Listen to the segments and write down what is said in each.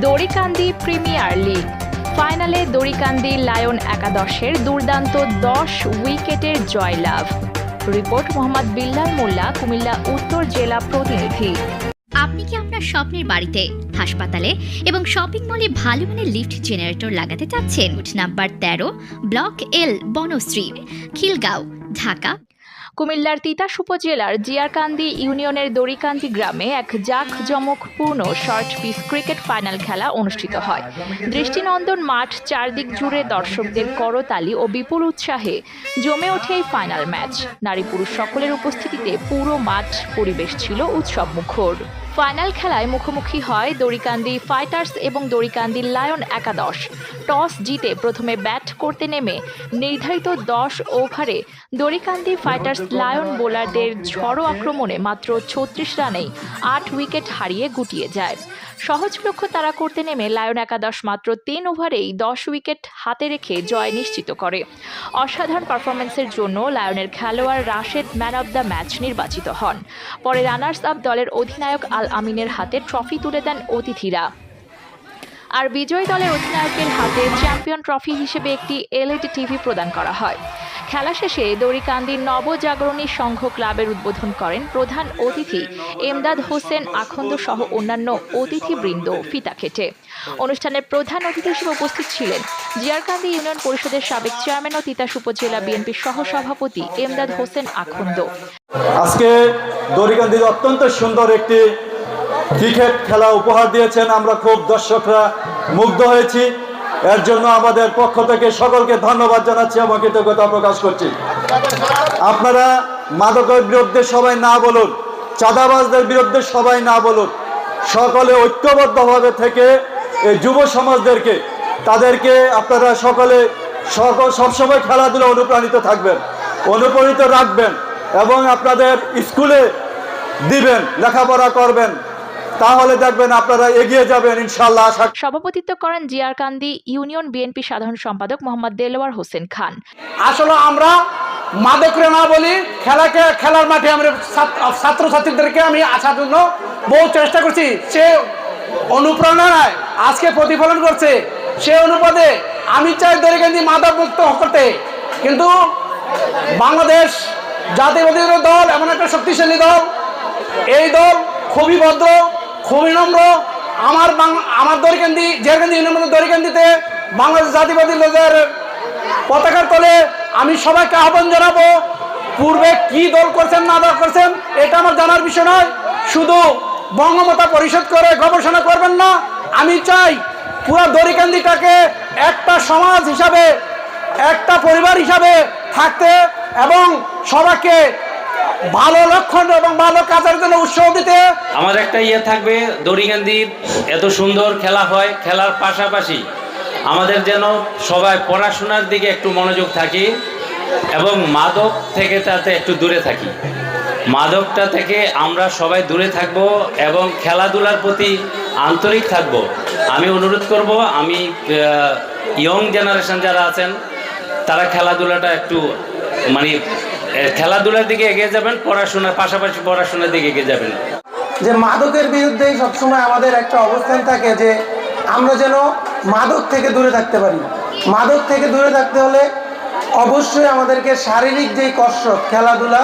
Darikandi premier league. ফাইনালে Darikandi lion একাদশের দুর্দান্ত দশ উইকেটের জয়লাভ। রিপোর্ট মোহাম্মদ বিল্লাল মোল্লা, কুমিল্লা, উত্তর জেলা প্রতিনিধি। আপনি কি আপনার স্বপ্নের বাড়িতে, হাসপাতালে এবং শপিং মলে ভালো মানের লিফট জেনারেটর লাগাতে চাচ্ছেন? নাম্বার তেরো, ব্লক এল, বনশ্রী, খিলগাঁও, ঢাকা। কুমিল্লার তিতাস উপজেলার জিয়ারকান্দি ইউনিয়নের দড়িকান্দি গ্রামে এক জাঁকজমকপূর্ণ শর্ট পিস ক্রিকেট ফাইনাল খেলা অনুষ্ঠিত হয়। দৃষ্টিনন্দন মাঠ চারদিক জুড়ে দর্শকদের করতালি ও বিপুল উৎসাহে জমে ওঠে এই ফাইনাল ম্যাচ। নারী পুরুষ সকলের উপস্থিতিতে পুরো মাঠ পরিবেশ ছিল উৎসব মুখর ফাইনাল খেলায় মুখোমুখি হয় দড়িকান্দি ফাইটার্স এবং দড়িকান্দি লায়ন একাদশ। টস জিতে প্রথমে ব্যাট করতে নেমে নির্ধারিত দশ ওভারে দড়িকান্দি ফাইটার্স লায়ন বোলারদের ঝড়ো আক্রমণে মাত্র ছত্রিশ রানেই আট উইকেট হারিয়ে গুটিয়ে যায়। সহজ লক্ষ্য তারা করতে নেমে লায়ন একাদশ মাত্র তিন ওভারেই দশ উইকেট হাতে রেখে জয় নিশ্চিত করে। অসাধারণ পারফরমেন্সের জন্য লায়নের খেলোয়াড় Rashed man of the match নির্বাচিত হন। পরে রানার্স আপ দলের অধিনায়ক আল আমিনের হাতে ট্রফি তুলে দেন অতিথিরা। আর বিজয়ী দলের অধিনায়কের হাতে চ্যাম্পিয়ন ট্রফি হিসেবে একটি এলইডি টিভি প্রদান করা হয়। খেলা শেষে দড়িকান্দির নবজাগরণী সংঘ ক্লাবের উদ্বোধন করেন প্রধান অতিথি এমদাদ হোসেন আখন্দ সহ অন্যান্য অতিথিবৃন্দ ফিতা খেটে। অনুষ্ঠানের প্রধান অতিথি হিসেবে উপস্থিত ছিলেন জিয়ারকান্দি ইউনিয়ন পরিষদের সাবেক চেয়ারম্যান ও তিতাস উপজেলা বিএনপির সহসভাপতি এমদাদ হোসেন আখন্দ। আজকে দড়িকান্দির অত্যন্ত সুন্দর একটি ক্রিকেট খেলা উপহার দিয়েছেন। আমরা খুব দর্শকরা মুগ্ধ হয়েছি। এর জন্য আমাদের পক্ষ থেকে সকলকে ধন্যবাদ জানাচ্ছি এবং কৃতজ্ঞতা প্রকাশ করছি। আপনারা মাদকের বিরুদ্ধে সবাই না বলুন, চাঁদাবাজদের বিরুদ্ধে সবাই না বলুন, সকলে ঐক্যবদ্ধভাবে থেকে এই যুব সমাজদেরকে, তাদেরকে আপনারা সকলে সকল সবসময় খেলাধুলা অনুপ্রাণিত থাকবেন, অনুপ্রাণিত রাখবেন এবং আপনাদের স্কুলে দিবেন, লেখাপড়া করবেন। তাহলে দেখবেন আপনারা এগিয়ে যাবেন ইনশাল্লাহ সভাপতিত্ব করেন জিয়ারকান্দি ইউনিয়ন বিএনপি সাধারণ সম্পাদক মোহাম্মদ দেলোয়ার হোসেন খান। আসলে আমরা মাদকরে না বলি খেলাকে খেলার মাঠে আমরা ছাত্রছাত্রীদেরকে আমি আসার জন্য বহু চেষ্টা করছি। সে অনুপ্রেরণায় আজকে প্রতিফলন করছে। সে অনুপাতে আমি চাই দরিকান্দি মাদক মুক্ত করতে। কিন্তু বাংলাদেশ জাতীয়বাদী দল এমন একটা শক্তিশালী দল। এই দল খুবই ভদ্র খুবই নম্র। আমার আমার দরিকান্দি জেরকান্দি ইউনিয়ন দরিকান্দিতে বাংলাদেশ জাতিবাদী দলের পতাকার তলে আমি সবাইকে আহ্বান জানাব, পূর্বে কি দল করছেন, না দল করছেন, এটা আমার জানার বিষয় নয়। শুধু বঙ্গমতা পরিষদ করে গবেষণা করবেন না, আমি চাই পুরো দরিকান্দিটাকে একটা সমাজ হিসাবে, একটা পরিবার হিসাবে থাকতে এবং সবাইকে ভালো লক্ষণ এবং ভালো কাজের জন্য উৎসাহ দিতে। আমার একটা ইয়ে থাকবে দড়িগান্দির এত সুন্দর খেলা হয়, খেলার পাশাপাশি আমাদের যেন সবাই পড়াশোনার দিকে একটু মনোযোগ থাকি এবং মাদক থেকে তাতে একটু দূরে থাকি। মাদকটা থেকে আমরা সবাই দূরে থাকব এবং খেলাধুলার প্রতি আন্তরিক থাকব। আমি অনুরোধ করব, আমি ইয়ং জেনারেশন যারা আছেন, তারা খেলাধুলাটা একটু মানে খেলাধুলার দিকে এগিয়ে যাবেন, পড়াশোনার পাশাপাশি পড়াশোনার দিকে এগিয়ে যাবেন। যে মাদকের বিরুদ্ধে সবসময় আমাদের একটা অবস্থান থাকে যে আমরা যেন মাদক থেকে দূরে থাকতে পারি। মাদক থেকে দূরে থাকতে হলে অবশ্যই আমাদেরকে শারীরিক যেই কসরত, খেলাধুলা,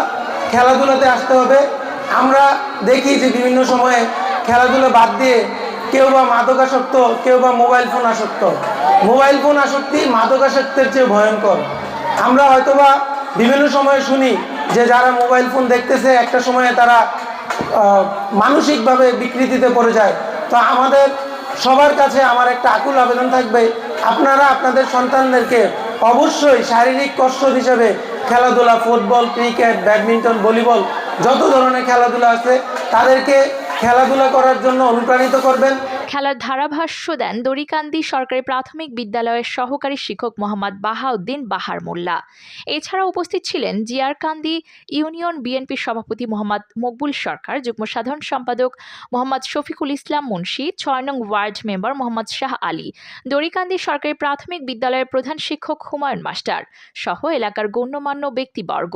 খেলাধুলাতে আসতে হবে। আমরা দেখি যে বিভিন্ন সময়ে খেলাধুলা বাদ দিয়ে কেউ বা মাদক আসক্ত কেউ বা মোবাইল ফোন আসক্ত। মোবাইল ফোন আসক্তি মাদক আসক্তের চেয়ে ভয়ঙ্কর। আমরা হয়তোবা বিভিন্ন সময় শুনি যে যারা মোবাইল ফোন দেখতেছে, একটা সময়ে তারা মানসিকভাবে বিকৃতিতে পড়ে যায়। তো আমাদের সবার কাছে আমার একটা আকুল আবেদন থাকবে, আপনারা আপনাদের সন্তানদেরকে অবশ্যই শারীরিক কষ্ট হিসেবে খেলাধুলা, ফুটবল, ক্রিকেট, ব্যাডমিন্টন, ভলিবল, যত ধরনের খেলাধুলা আছে, তাদেরকে খেলাধুলা করার জন্য অনুপ্রাণিত করবেন। খেলার ধারাভাষ্য দেন দড়িকান্দি সরকারি প্রাথমিক বিদ্যালয়ের সহকারী শিক্ষক মোহাম্মদ বাহাউদ্দিন বাহার মোল্লা। এছাড়া উপস্থিত ছিলেন জিয়ারকান্দি ইউনিয়ন বিএনপির সভাপতি মোহাম্মদ মকবুল সরকার, যুগ্ম সাধারণ সম্পাদক মোহাম্মদ শফিকুল ইসলাম মুন্সি, ছয় নং ওয়ার্ড মেম্বার মোহাম্মদ শাহ আলী, দড়িকান্দি সরকারি প্রাথমিক বিদ্যালয়ের প্রধান শিক্ষক হুমায়ুন মাস্টার সহ এলাকার গণ্যমান্য ব্যক্তিবর্গ।